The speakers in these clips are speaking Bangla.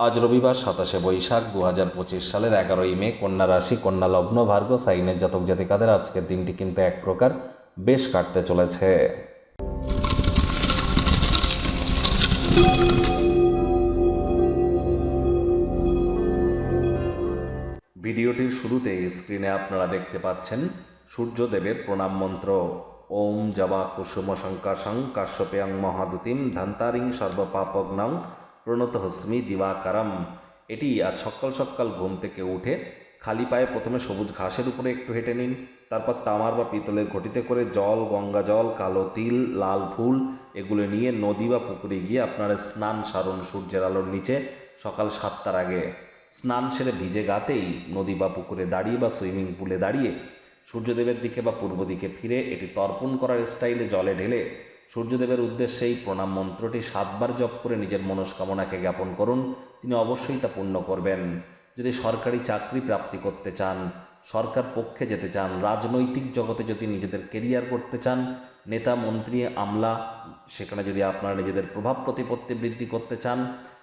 আজ রবিবার সাতাশে বৈশাখ দু হাজার পঁচিশ সালের এগারোই মে কন্যা রাশি, কন্যা লগ্ন, ভার্গ, সাইনের জাতক জাতিকাদের আজকের দিনটি কিন্তু এক প্রকার বেশ কাটতে চলেছে। ভিডিওটির শুরুতে স্ক্রিনে আপনারা দেখতে পাচ্ছেন সূর্যদেবের প্রণাম মন্ত্র। ওম জবা কুসুম শঙ্কাশং কাশ্যপেয়ং মহাদুতিম ধান্তারিং সর্বপাপগ্নং প্রণত হস্মি দিবাকারম এটি আজ সকাল সকাল ঘুম থেকে উঠে খালি পায়ে প্রথমে সবুজ ঘাসের উপরে একটু হেঁটে নিন, তারপর তামার বা পিতলের ঘটিতে করে জল, গঙ্গা জল, কালো তিল, লাল ফুল এগুলো নিয়ে নদী বা পুকুরে গিয়ে আপনার স্নান সারণ সূর্যের আলোর নিচে সকাল সাতটার আগে। স্নান সেরে ভিজে গাতেই নদী বা পুকুরে দাঁড়িয়ে বা সুইমিং পুলে দাঁড়িয়ে সূর্যদেবের দিকে বা পূর্ব দিকে ফিরে এটি তর্পণ করার স্টাইলে জলে ঢেলে সূর্যদেবের উদ্দেশ্যে এই প্রণাম মন্ত্রটি সাতবার জপ করে নিজের মনস্কামনাকে জ্ঞাপন করুন, তিনি অবশ্যই তা পূর্ণ করবেন। যদি সরকারি চাকরি প্রাপ্তি করতে চান, সরকার পক্ষে যেতে চান, রাজনৈতিক জগতে যদি নিজেদের কেরিয়ার করতে চান, নেতা, মন্ত্রী, আমলা, সেখানে যদি আপনারা নিজেদের প্রভাব প্রতিপত্তি বৃদ্ধি করতে চান,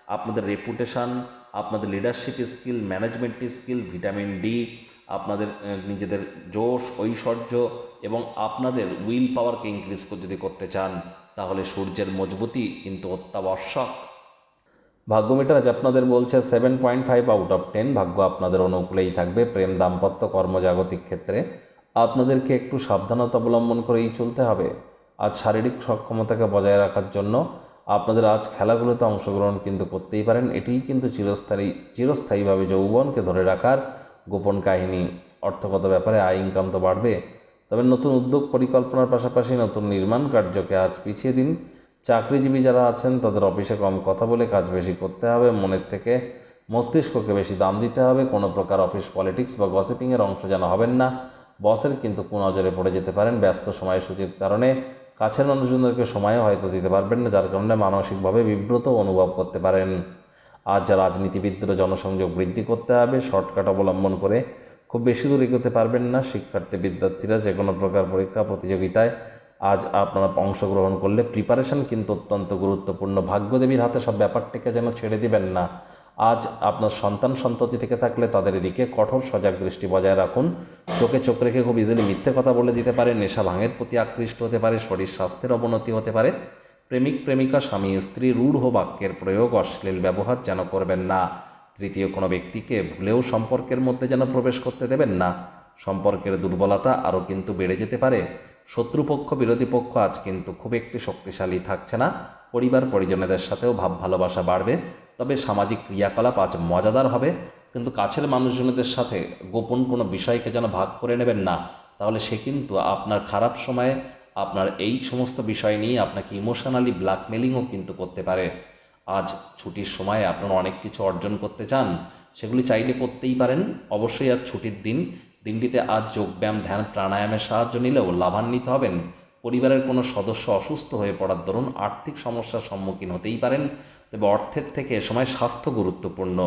আপনাদের রেপুটেশন আপনাদের leadership skill management skill vitamin D আপনাদের নিজেদের জোশ, ঐশ্বর্য এবং আপনাদের উইল পাওয়ারকে ইনক্রিজ যদি করতে চান, তাহলে সূর্যের মজবুতি কিন্তু অত্যাবশ্যক। ভাগ্যমিটার আজ আপনাদের বলছে seven point five out of ten ভাগ্য আপনাদের অনুকূলেই থাকবে, প্রেম দাম্পত্য কর্মজাগতিক ক্ষেত্রে আপনাদেরকে একটু সাবধানতা অবলম্বন করেই চলতে হবে। আজ শারীরিক সক্ষমতাকে বজায় রাখার জন্য আপনাদের আজ খেলাগুলোতে অংশগ্রহণ কিন্তু করতেই পারেন, এটিই কিন্তু চিরস্থায়ী, চিরস্থায়ীভাবে যৌবনকে ধরে রাখার গোপন কাহিনী, অর্থগত ব্যাপারে আয় ইনকাম তো বাড়বে, তবে নতুন উদ্যোগ পরিকল্পনার পাশাপাশি নতুন নির্মাণ কার্যকে আজ পিছিয়ে দিন। চাকরিজীবী যারা আছেন, তাদের অফিসে কম কথা বলে কাজ বেশি করতে হবে, মনের থেকে মস্তিষ্ককে বেশি দাম দিতে হবে, কোনো প্রকার অফিস পলিটিক্স বা গসিপিংয়ের অংশ যেন হবেন না। বসের কিন্তু কুনজরে পড়ে যেতে পারেন ব্যস্ত সময়সূচির কারণে। কাছের মানুষজনদেরকে সময়ও হয়তো দিতে পারবেন না, যার কারণে মানসিকভাবে বিব্রত অনুভব করতে পারেন। আজ যা রাজনীতিবিদদের জনসংযোগ বৃদ্ধি করতে হবে শর্টকাট অবলম্বন করে খুব বেশি দূর এগোতে পারবেন না শিক্ষার্থী বিদ্যার্থীরা যে কোনো প্রকার পরীক্ষা, প্রতিযোগিতায় আজ আপনারা অংশগ্রহণ করলে প্রিপারেশন কিন্তু অত্যন্ত গুরুত্বপূর্ণ। ভাগ্যদেবীর হাতে সব ব্যাপারটিকে যেন ছেড়ে দিবেন না। আজ আপনার সন্তান সন্ততি থেকে থাকলে তাদের এদিকে কঠোর সজাগ দৃষ্টি বজায় রাখুন। চোখে চোখ রেখে খুব ইজিলি মিথ্যে কথা বলে দিতে পারে, নেশা, ভাঙের প্রতি আকৃষ্ট হতে পারে, শরীর স্বাস্থ্যের অবনতি হতে পারে। প্রেমিক, প্রেমিকা, স্বামী, স্ত্রী, রূঢ় বাক্যের প্রয়োগ অশ্লীল ব্যবহার যেন করবেন না। তৃতীয় কোনো ব্যক্তিকে ভুলেও সম্পর্কের মধ্যে যেন প্রবেশ করতে দেবেন না। সম্পর্কের দুর্বলতা আরও কিন্তু বেড়ে যেতে পারে। শত্রুপক্ষ, বিরোধী পক্ষ আজ কিন্তু খুব একটি শক্তিশালী থাকছে না। পরিবার, পরিজনেদের সাথেও ভাব ভালোবাসা বাড়বে। তবে সামাজিক ক্রিয়াকলাপ আজ মজাদার হবে। কিন্তু কাছের মানুষজনদের সাথে গোপন কোনো বিষয়কে যেন ভাগ করে নেবেন না, তাহলে সে কিন্তু আপনার খারাপ সময়ে আপনার এই সমস্ত বিষয় নিয়ে আপনাকে ইমোশনালি ব্ল্যাকমেলিংও কিন্তু করতে পারে। আজ ছুটির সময়ে আপনারা অনেক কিছু অর্জন করতে চান, সেগুলি চাইলে করতেই পারেন। অবশ্যই আজ ছুটির দিন, দিনটিতে আজ যোগব্যায়াম, ধ্যান, প্রাণায়ামের সাহায্য নিলেও লাভান্বিত হবেন। পরিবারের কোনো সদস্য অসুস্থ হয়ে পড়ার দরুন আর্থিক সমস্যার সম্মুখীন হতেই পারেন। তবে অর্থের থেকে এ সময় স্বাস্থ্য গুরুত্বপূর্ণ।